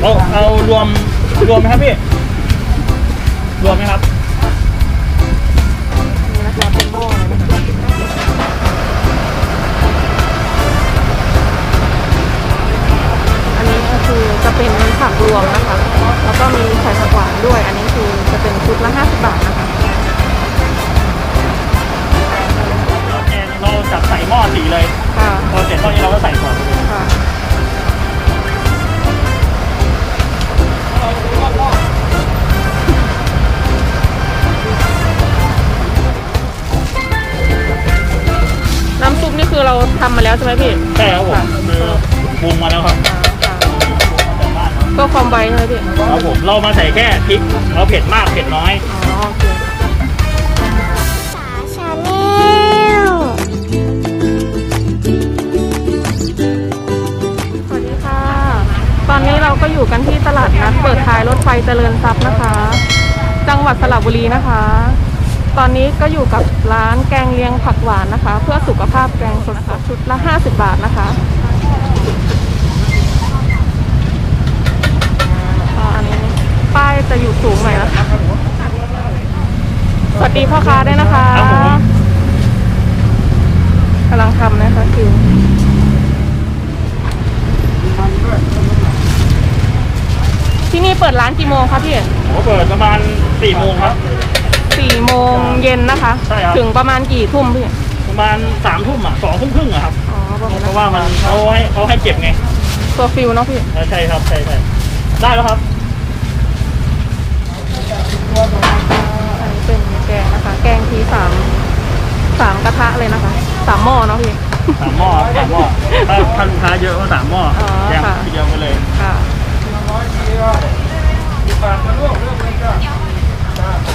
เอาเอารวมรวมไหมครับพี่ รวมไหมครับนี่นะคะเป็นหม้อเลยนะคะอันนี้ก็คือจะเป็นผักรวมนะคะ แล้วก็มีไข่ผักหวานด้วย อันนี้คือจะเป็นชุดละ 50 บาทนะคะแกงเราจับใส่หม้อสีเลย ค่ะ พอเสร็จตอนนี้เราก็ใส่ก่อน ค่ะ ทำมาแล้วใช่ไหมพี่ใช่ครับผมคือปรุงมาแล้วครับอ่าค่ะก็ความไวใช่ไหมพี่ครับผมเรามาใส่แค่พริกเราเผ็ดมากเผ็ดน้อยอ๋อโอเคชาแนลสวัสดีค่ะตอนนี้เราก็อยู่กันที่ตลาดนัดเปิดท้ายรถไฟเจริญทรัพย์นะคะ จังหวัดสระบุรีนะคะ ตอนนี้ก็อยู่กับร้านแกงเลียงผักหวานนะคะ เพื่อสุขภาพแกงสดๆชุดละ 50 บาทนะคะอันนี้ป้ายจะอยู่สูงหน่อยนะคะสวัสดีพ่อค้าด้วยนะคะกำลังทำนะคะคิวที่นี่เปิดร้านกี่โมงคะพี่ผมเปิดประมาณ4โมงครับ สี่โมงเย็นนะคะ ใช่ครับ ถึงประมาณกี่ทุ่มพี่ ประมาณ3ทุ่มอะ2ทุ่มครึ่งอะครับ อ๋อประมาณเพนั้นราะว่ามันเขาให้เขาให้เก็บไงตัวฟิลเนาะพี่ เออใช่ครับใช่ใช่ได้แล้วครับ อันนี้เป็นแกงนะคะ แกงทีสามสามกระทะเลยนะคะสามหม้อเนาะพี่ สามหม้อสามหม้อถ้าถ้าลูกค้าเยอะก็สามหม้ออ๋อแยกค่ะ ทีเดียวไปเลยค่ะเ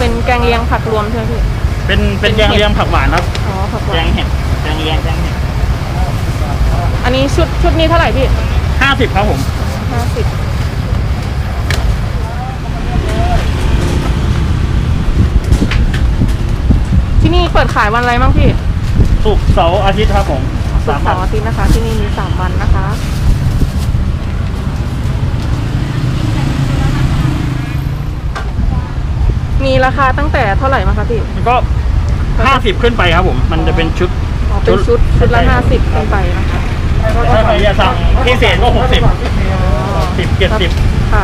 ป็นแกงเลียงผักรวมใช่ไหมพี่ เป็นเป็นเป็นแกงเห็ดเลียงผักหวานครับอ๋อผักหแกวานงเห็ดแกงเลียงแกงเห็ดอันนี้ชุดชุดนี้เท่าไหร่พี่ห้าสิบครับผมห้าสิบที่นี่เปิดขายวันอะไรบ้างพี่ ศุกร์เสาร์อาทิตย์ครับผมศุกร์เสาร์อาทิตย์นะคะ ที่นี่มีสามวันนะคะ มีราคาตั้งแต่เท่าไหร่มาคะพี่ มันก็ห้าสิบขึ้นไปครับผม มันจะเป็นชุด อ๋อเป็นชุดชุดละห้าสิบขึ้นไปนะคะถ้าใครจะสั่งพิเศษก็หกสิบอ๋อสิบเจ็ดสิบค่ะ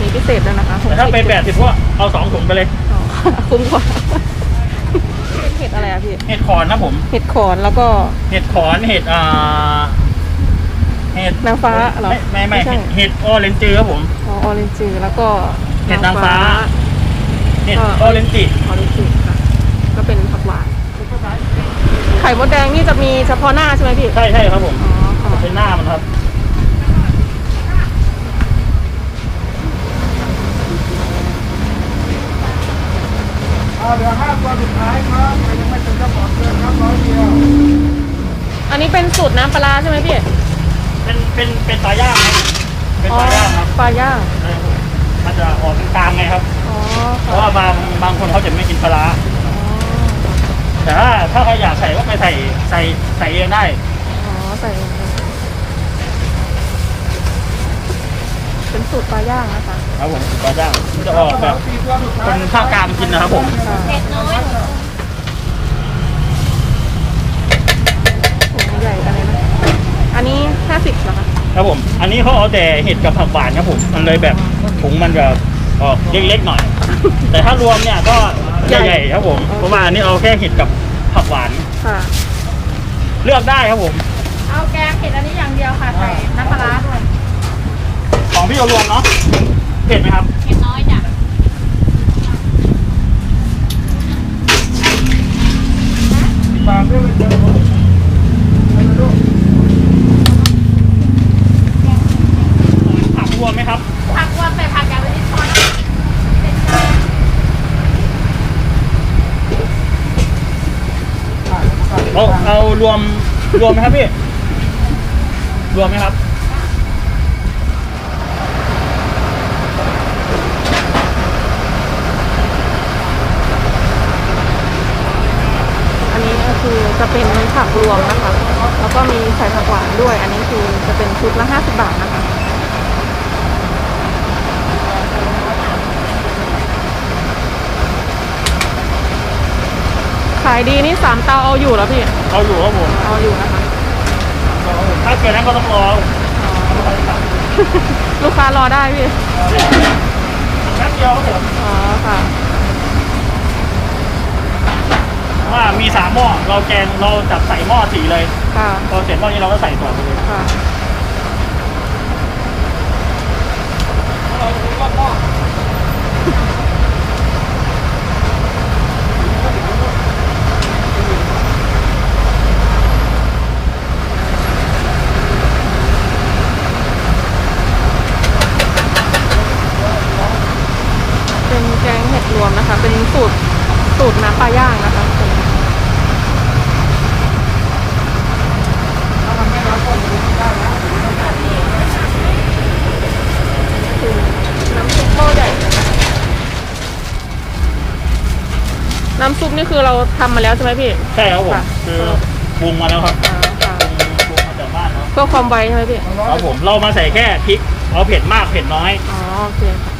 มีพิเศษด้วยนะคะแต่ถ้าไป60แปดสิบก็เอาสองถุงไปเลยอ๋อคุ้มกว่าเป็นเห็ดอะไรอะพี่ เห็ดขอนนะผม เห็ดขอนแล้วก็ เห็ดขอนเห็ดอ่า เห็ดนางฟ้าเหรอ ไม่ไม่ไม่ไม่ใช่เห็ดเห็ดออเรนจือครับผม อ๋อออเรนจืแล้วก็ เห็ดนางฟ้า เห็ดก็ออเรนจิออเรนจืค่ะก็เป็นผักหวาน ไข่มดแดงนี่จะมีเฉพาะหน้าใช่ไหมพี่ ใช่ใช่ครับผมอ๋อค่ะ เป็นหน้ามันครับอันนี้เป็นสูตรน้ำปลาร้าใช่ไหมพี่เป็นเป็นเป็นปลาย่างครับเป็นปลาย่างครับ ปลาย่าง ใช่ เพค่ะราะว่าบางบางคนเขาจะไม่กินปลาร้าอ๋อแต่ถ้าถ้าใครอยากใส่ก็ไปใส่ใส่ใส่เองได้อ๋อใส่ลงไปเป็นสูตรปลาย่างนะคะครับผมปลาย่างมันจะออกแบบเป็นภาคกลางกินนะครับผมค่ะเผ็ดน้อยถุงใหญ่กันเลยนะอันนี้ห้าสิบเหรอคะครับผม อันนี้เขาเอาแต่เห็ดกับผักหวานครับผม มันเลยแบบถุงมันแบบ ออกเล็กๆหน่อย แต่ถ้ารวมเนี่ยก็ใหญ่ๆครับผมเพราะว่าอันนี้เอาแค่เห็ดกับผักหวาน ค่ะ เลือกได้ครับผม เอาแกงเผ็ดอันนี้อย่างเดียวค่ะใส่น้ำปลาร้าด้วยของพี่เอารวมเนาะเผ็ดไหมครับ เผ็ดน้อยจ้ะผักรวมไหมครับ ผักว่าใส่ผักอย่างละนิดพอนะ เอาเอารวมรวมไหมครับพี่ รวมไหมครับ อันนี้ก็คือจะเป็นผักรวมนะคะ แล้วก็มีใส่ผักหวานด้วย อันนี้คือจะเป็นชุดละ50 บาทนะคะ ขายดีนี่สามเตาเอาอยู่แล้วพี่ เอาอยู่ครับผมเอาอยู่นะคะ ถ้าเกิดนั้นก็ต้องรอลูกค้ารอได้พี่แป๊บเดียวครับผมอ๋อค่ะ ว่ามีสามหม้อเราแกงเราจับใส่หม้อสีเลยค่ะพอเสร็จหม้อนี้เราก็ใส่ต่อไปเลยค่ะเป็นแกงเห็ดรวมนะคะ เป็นสูตรสูตรน้ำปลาย่างนะคะคือน้ำซุปหม้อใหญ่นะคะ น้ำซุปนี่คือเราทำมาแล้วใช่ไหมพี่ ใช่ครับผม ค่ะ คือปรุงมาแล้วครับอ่าค่ะปรุงปรุงมาจากบ้านเนาะเพื่อความไวใช่ไหมพี่ ครับผมเรามาใส่แค่พริกเอาเผ็ดมากเผ็ดน้อย อ๋อโอเคค่ะ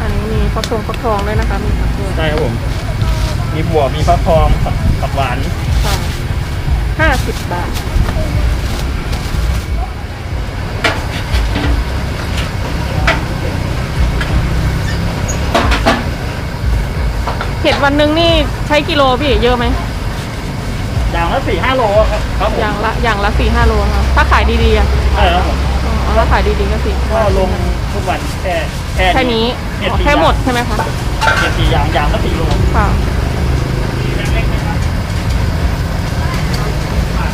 อันนี้มีฟักทองฟักทองด้วยนะคะ มีผักด้วยใช่ครับผม มีบวบมีฟักทองผักผักหวาน ค่ะห้าสิบบาท เห็ดวันหนึ่งนี่ใช้กิโลพี่เยอะไหมอย่างละสี่ห้าโลครับครับผมอย่างละอย่างละสี่ห้าโลค่ะถ้าขายดีๆอะใช่ครับผมอ๋อถ้าขายดีๆก็สี่ก็ลงทุกวันแค่แค่นี้เห็ดอ๋อสี่แค่หมดอย่างใช่ไหมคะเห็ดสี่อย่างอย่างละสี่โลค่ะ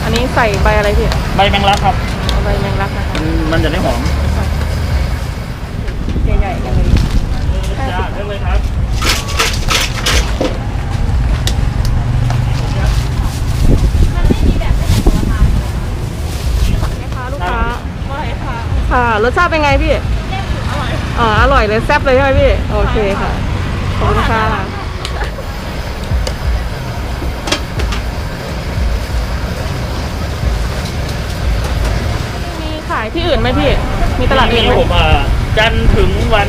อันนี้ใส่ใบอะไรพี่ใบแมงลักครับเอาใบแมงลักนะคะมันมันจะได้หอมใหญ่ๆกันเลย จ้าได้เลยครับ ค่ะลูกค้า ค่ะรสชาติเป็นไงพี่อ๋ออร่อยเลยแซ่บเลยใช่ไหมพี่ โอเคค่ะ ขอบคุณค่ะมีขายที่อื่นไหมพี่ มีตลาดอื่นไหมผมอ่าจันทร์ถึงวัน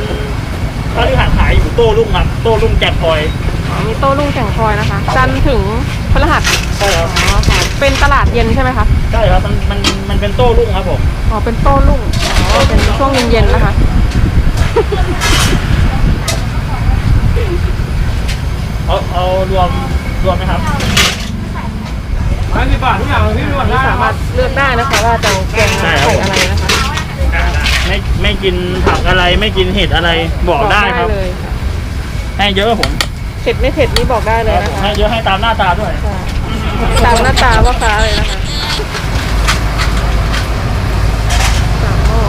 พฤหัสขายอยู่โต้รุ่งครับโต้รุ่งแจกพลอยอ๋อ มีโต้รุ่งแก่งคอยนะคะ จันทร์ถึงพฤหัสใช่ครับอ๋อค่ะเป็นตลาดเย็นใช่ไหมคะ ใช่ครับมันมันมันเป็นโต้รุ่งครับผมอ๋อ เป็นโต้รุ่ง อ๋อ เป็นช่วงเย็นๆนะคะ เอาเอารวมรวมไหมครับร้อยสิบบาททุกอย่างเลยพี่รวดนี่ได้สามารถเลือกได้นะคะว่าจะแกงใช่ใส่ครับอะไรนะคะไม่ไม่กินผักอะไรไม่กินเห็ดอะไรบอกได้ครับ เลยค่ะให้เยอะครับผม เผ็ดไม่เผ็ดนี่บอกได้เลยนะให้คะเยอะให้ตามหน้าตาด้วยค่ะตามหน้าตาว่าค้าเลยนะคะสามหม้อ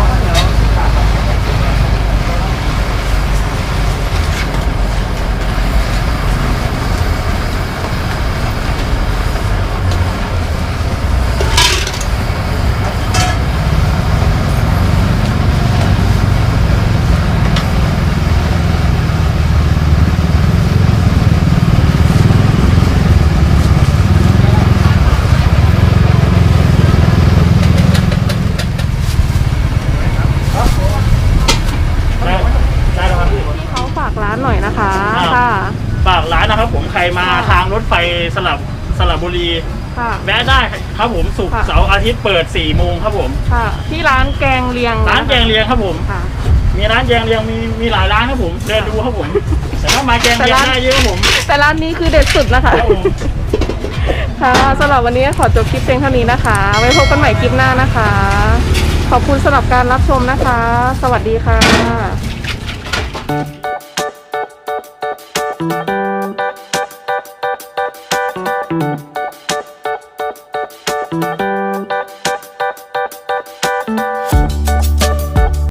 ได้ได้แล้วครับพี่ ที่เขาฝากร้านหน่อยนะคะ อ่า ค่ะ ฝากร้านนะครับ ผมใครมา ค่ะ ทางรถไฟสลับ สลับบุรีค่ะ แวะได้ครับผมศุกร์ค่ะ เสาร์อาทิตย์เปิด4ี่โมงครับผม ค่ะ ที่ร้านแกงเลียงร้านแกงเลียงครับผม ค่ะ มีร้านแกงเลียงมีมีหลายร้านครับผม เดินดูครับผม แต่ถ้ามาแกงเลียงแต่ร้านได้เยอะครับผมแต่ร้านนี้คือเด็ดสุดนะคะ ครับผม ค่ะสำหรับวันนี้ขอจบคลิปเพียงเท่านี้นะคะ ไว้พบกันใหม่คลิปหน้านะคะ ขอบคุณสำหรับการรับชมนะคะ สวัสดีค่ะ